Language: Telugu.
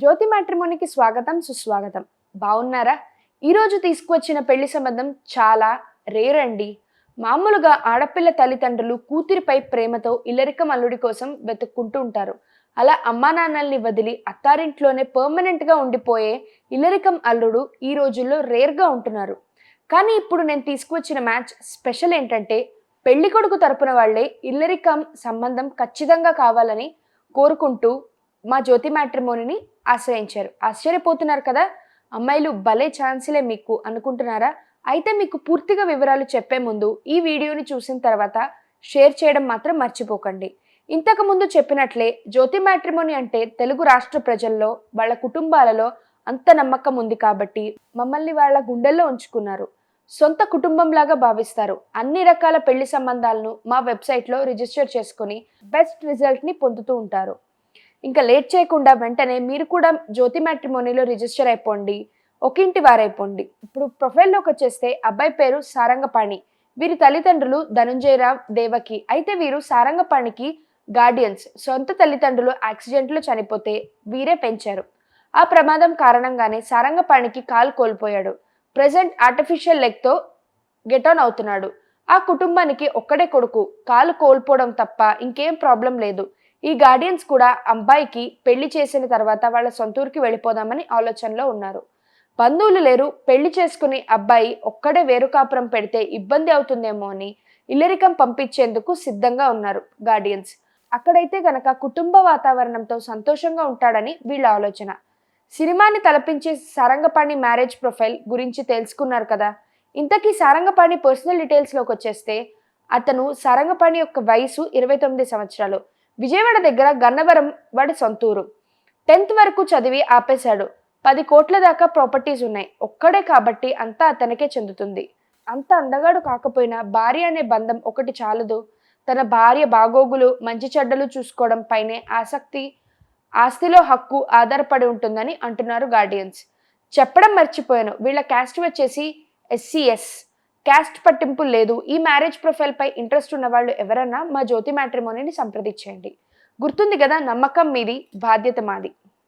జ్యోతి మ్యాట్రిమోనికి స్వాగతం సుస్వాగతం. బాగున్నారా ఈరోజు తీసుకువచ్చిన పెళ్ళి సంబంధం చాలా రేర్ అండి. మామూలుగా ఆడపిల్ల తల్లిదండ్రులు కూతురిపై ప్రేమతో ఇల్లరికం అల్లుడి కోసం వెతుక్కుంటూ ఉంటారు. అలా అమ్మా నాన్నల్ని వదిలి అత్తారింట్లోనే పర్మనెంట్గా ఉండిపోయే ఇల్లరికం అల్లుడు ఈ రోజుల్లో రేర్గా ఉంటున్నారు. కానీ ఇప్పుడు నేను తీసుకువచ్చిన మ్యాచ్ స్పెషల్ ఏంటంటే పెళ్ళి కొడుకు తరపున వాళ్ళే ఇల్లరికం సంబంధం ఖచ్చితంగా కావాలని కోరుకుంటూ మా జ్యోతి మ్యాట్రిమోనిని ఆశ్రయించారు. ఆశ్చర్యపోతున్నారు కదా? అమ్మాయిలు భలే ఛాన్సులే మీకు అనుకుంటున్నారా? అయితే మీకు పూర్తిగా వివరాలు చెప్పే ముందు ఈ వీడియోని చూసిన తర్వాత షేర్ చేయడం మాత్రం మర్చిపోకండి. ఇంతకుముందు చెప్పినట్లే జ్యోతి మ్యాట్రిమోని అంటే తెలుగు రాష్ట్ర ప్రజల్లో వాళ్ళ కుటుంబాలలో అంత నమ్మకం ఉంది కాబట్టి మమ్మల్ని వాళ్ళ గుండెల్లో ఉంచుకున్నారు. సొంత కుటుంబంలాగా భావిస్తారు. అన్ని రకాల పెళ్ళి సంబంధాలను మా వెబ్సైట్లో రిజిస్టర్ చేసుకుని బెస్ట్ రిజల్ట్ని పొందుతూ ఉంటారు. ఇంకా లేట్ చేయకుండా వెంటనే మీరు కూడా జ్యోతి మ్యాట్రిమోనీలో రిజిస్టర్ అయిపోండి. ఒకింటి వారైపోండి. ఇప్పుడు ప్రొఫైల్లోకి వచ్చేస్తే అబ్బాయి పేరు సారంగపాణి. వీరి తల్లిదండ్రులు ధనుంజయరావు దేవకి. అయితే వీరు సారంగపాణికి గార్డియన్స్. సొంత తల్లిదండ్రులు యాక్సిడెంట్లో చనిపోతే వీరే పెంచారు. ఆ ప్రమాదం కారణంగానే సారంగపాణికి కాలు కోల్పోయాడు. ప్రజెంట్ ఆర్టిఫిషియల్ లెగ్తో గెట్ ఆన్ అవుతున్నాడు. ఆ కుటుంబానికి ఒక్కడే కొడుకు. కాలు కోల్పోవడం తప్ప ఇంకేం ప్రాబ్లం లేదు. ఈ గార్డియన్స్ కూడా అబ్బాయికి పెళ్ళి చేసిన తర్వాత వాళ్ళ సొంతూరుకి వెళ్ళిపోదామని ఆలోచనలో ఉన్నారు. బంధువులు లేరు పెళ్ళి చేసుకుని అబ్బాయి ఒక్కడే వేరుకాపురం పెడితే ఇబ్బంది అవుతుందేమో అని ఇల్లరికం పంపించేందుకు సిద్ధంగా ఉన్నారు గార్డియన్స్ అక్కడైతే గనక కుటుంబ వాతావరణంతో సంతోషంగా ఉంటాడని వీళ్ళ ఆలోచన. సినిమాని తలపించే సారంగపాణి మ్యారేజ్ ప్రొఫైల్ గురించి తెలుసుకున్నారు కదా. ఇంతకీ సారంగపాణి పర్సనల్ డీటెయిల్స్లోకి వచ్చేస్తే అతను సారంగపాణి యొక్క వయసు ఇరవై తొమ్మిది సంవత్సరాలు. విజయవాడ దగ్గర గన్నవరం వాడి సొంతూరు. టెన్త్ వరకు చదివి ఆపేశాడు. పది కోట్ల దాకా ప్రాపర్టీస్ ఉన్నాయి. ఒక్కడే కాబట్టి అంతా అతనికే చెందుతుంది. అంత అందగాడు కాకపోయినా భార్య అనే బంధం ఒకటి చాలదు. తన భార్య బాగోగులు మంచి చెడ్డలు చూసుకోవడం పైనే ఆసక్తి ఆస్తిలో హక్కు ఆధారపడి ఉంటుందని అంటున్నారు గార్డియన్స్. చెప్పడం మర్చిపోయాను. వీళ్ళ క్యాస్ట్ వచ్చేసి ఎస్సీఎస్. క్యాస్ట్ పట్టింపు లేదు. ఈ మ్యారేజ్ ప్రొఫైల్ పై ఇంట్రెస్ట్ ఉన్న వాళ్ళు ఎవరన్నా మా జ్యోతి మ్యాట్రిమోనీని సంప్రదించండి. గుర్తుంది కదా నమ్మకం మీది బాధ్యత మాది.